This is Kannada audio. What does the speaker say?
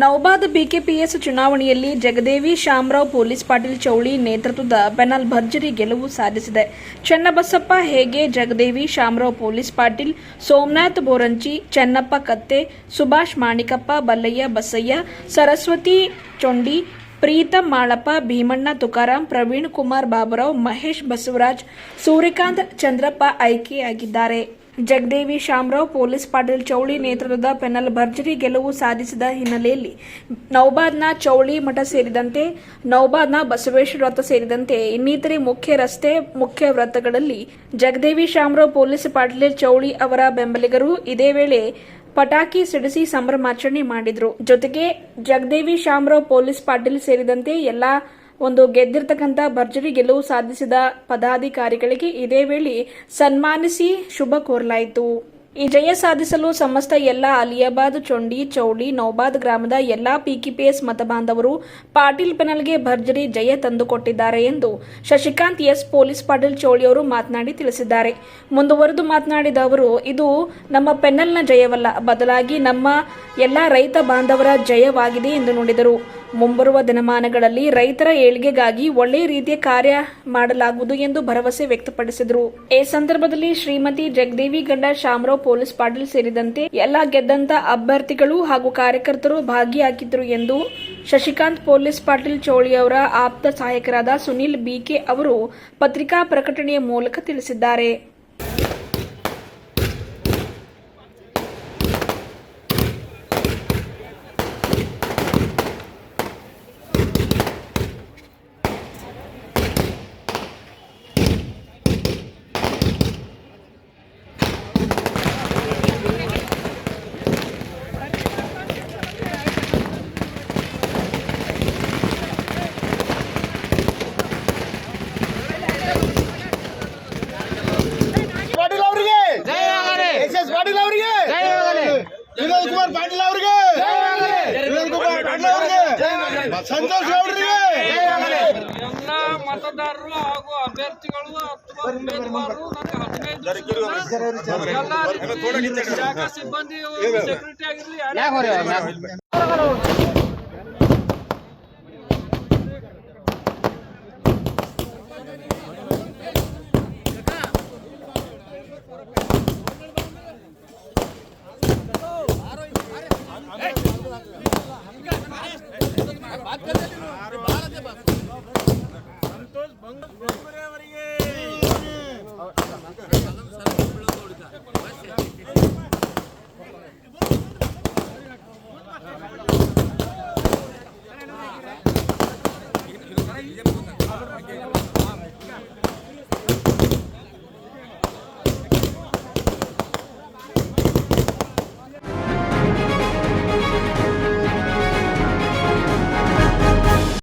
ನೌಬಾದ್ ಬಿಕೆಪಿಎಸ್ ಚುನಾವಣೆಯಲ್ಲಿ ಜಗದೇವಿ ಶಾಮರಾವ್ ಪೊಲೀಸ್ ಪಾಟೀಲ್, ಚೌಳಿ ನೇತೃತ್ವದ ಬೆನಲ್ ಭರ್ಜರಿ ಗೆಲುವು ಸಾಧಿಸಿದೆ. ಚನ್ನಬಸಪ್ಪ, ಹೇಗೆ, ಜಗದೇವಿ ಶಾಮರಾವ್ ಪೊಲೀಸ್ ಪಾಟೀಲ್, ಸೋಮನಾಥ್ ಬೋರಂಚಿ ಚೆನ್ನಪ್ಪ ಕತ್ತೆ, ಸುಭಾಷ್ ಮಾಣಿಕಪ್ಪ, ಬಲ್ಲಯ್ಯ, ಬಸಯ್ಯ, ಸರಸ್ವತಿ ಚೊಂಡಿ ಪ್ರೀತಮ್ ಮಾಳಪ್ಪ, ಭೀಮಣ್ಣ ತುಕಾರಾಂ, ಪ್ರವೀಣ್ ಕುಮಾರ್ ಬಾಬುರಾವ್, ಮಹೇಶ್ ಬಸವರಾಜ್, ಸೂರ್ಯಕಾಂತ್ ಚಂದ್ರಪ್ಪ ಆಯ್ಕೆಯಾಗಿದ್ದಾರೆ. ಜಗದೇವಿ ಶಾಮರಾವ್ ಪೊಲೀಸ್ ಪಾಟೀಲ್, ಚೌಳಿ ನೇತೃತ್ವದ ಪೆನಲ್ ಭರ್ಜರಿ ಗೆಲುವು ಸಾಧಿಸಿದ ಹಿನ್ನೆಲೆಯಲ್ಲಿ ನೌಬಾದ್ನ ಚೌಳಿ ಮಠ ಸೇರಿದಂತೆ ನೌಬಾದ್ನ ಬಸವೇಶ್ವರ ವೃತ್ತ ಸೇರಿದಂತೆ ಇನ್ನಿತರೆ ಮುಖ್ಯ ರಸ್ತೆ, ಮುಖ್ಯ ವೃತ್ತಗಳಲ್ಲಿ ಜಗದೇವಿ ಶಾಮರಾವ್ ಪೊಲೀಸ್ ಪಾಟೀಲ್, ಚೌಳಿ ಅವರ ಬೆಂಬಲಿಗರು ಇದೇ ವೇಳೆ ಪಟಾಕಿ ಸಿಡಿಸಿ ಸಂಭ್ರಮಾಚರಣೆ ಮಾಡಿದರು. ಜೊತೆಗೆ ಜಗದೇವಿ ಶಾಮರಾವ್ ಪೊಲೀಸ್ ಪಾಟೀಲ್ ಸೇರಿದಂತೆ ಎಲ್ಲಾ ಒಂದು ಗೆದ್ದಿರ್ತಕ್ಕಂಥ ಭರ್ಜರಿ ಗೆಲುವು ಸಾಧಿಸಿದ ಪದಾಧಿಕಾರಿಗಳಿಗೆ ಇದೇ ವೇಳೆ ಸನ್ಮಾನಿಸಿ ಶುಭ ಕೋರಲಾಯಿತು. ಈ ಜಯ ಸಾಧಿಸಲು ಸಮಸ್ತ ಎಲ್ಲ ಅಲಿಯಾಬಾದ್, ಚೊಂಡಿ ಚೌಡಿ ನೌಬಾದ್ ಗ್ರಾಮದ ಎಲ್ಲಾ ಪಿಕಿಪಿಎಸ್ ಮತಬಾಂಧವರು ಪಾಟೀಲ್ ಪೆನಲ್ಗೆ ಭರ್ಜರಿ ಜಯ ತಂದುಕೊಟ್ಟಿದ್ದಾರೆ ಎಂದು ಶಶಿಕಾಂತ್ ಎಸ್ ಪೊಲೀಸ್ ಪಾಟೀಲ್ ಚೌಳಿ ಅವರು ಮಾತನಾಡಿ ತಿಳಿಸಿದ್ದಾರೆ. ಮುಂದುವರೆದು ಮಾತನಾಡಿದ ಅವರು, ಇದು ನಮ್ಮ ಪೆನಲ್ನ ಜಯವಲ್ಲ. ಬದಲಾಗಿ ನಮ್ಮ ಎಲ್ಲ ರೈತ ಬಾಂಧವರ ಜಯವಾಗಿದೆ ಎಂದು ನುಡಿದರು. ಮುಂಬರುವ ದಿನಮಾನಗಳಲ್ಲಿ ರೈತರ ಏಳ್ಗೆಗಾಗಿ ಒಳ್ಳೆಯ ರೀತಿಯ ಕಾರ್ಯ ಮಾಡಲಾಗುವುದು ಎಂದು ಭರವಸೆ ವ್ಯಕ್ತಪಡಿಸಿದರು. ಈ ಸಂದರ್ಭದಲ್ಲಿ ಶ್ರೀಮತಿ ಜಗದೇವಿ ಗಂಡ ಶಾಮರಾವ್ ಪೊಲೀಸ್ ಪಾಟೀಲ್ ಸೇರಿದಂತೆ ಎಲ್ಲ ಗೆದ್ದಂತ ಅಭ್ಯರ್ಥಿಗಳು ಹಾಗೂ ಕಾರ್ಯಕರ್ತರು ಭಾಗಿಯಾಗಿದ್ದರು ಎಂದು ಶಶಿಕಾಂತ್ ಪೊಲೀಸ್ ಪಾಟೀಲ್ ಚೌಳಿಯವರ ಆಪ್ತ ಸಹಾಯಕರಾದ ಸುನಿಲ್ ಬಿಕೆ ಅವರು ಪತ್ರಿಕಾ ಪ್ರಕಟಣೆಯ ಮೂಲಕ ತಿಳಿಸಿದ್ದಾರೆ ಪಾಟೀಲ್ ಅವರಿಗೆ ಎಸ್ ಎಸ್ ಪಾಟೀಲ್ ಅವರಿಗೆ ವಿನೋದ್ ಕುಮಾರ್ ಪಾಟೀಲ್ ಅವರಿಗೆ. ವಿನೋದ್ ಕುಮಾರ್ ಪಾಟೀಲ್ ಅವರಿಗೆ. ಸಂತೋಷ್ ಗೌಡ್ರಿಗೆ. ಎಲ್ಲ ಮತದಾರರು ಹಾಗೂ ಅಭ್ಯರ್ಥಿಗಳು ಅಥವಾ ಉಮೇದುವಾರರು ನನಗೆ ಹದಿನೈದು ಎಲ್ಲ ರೀತಿ ಶಾಖಾ ಸಿಬ್ಬಂದಿ ಸೆಕ್ಯೂರಿಟಿ ಆಗಿರಲಿ Gracias.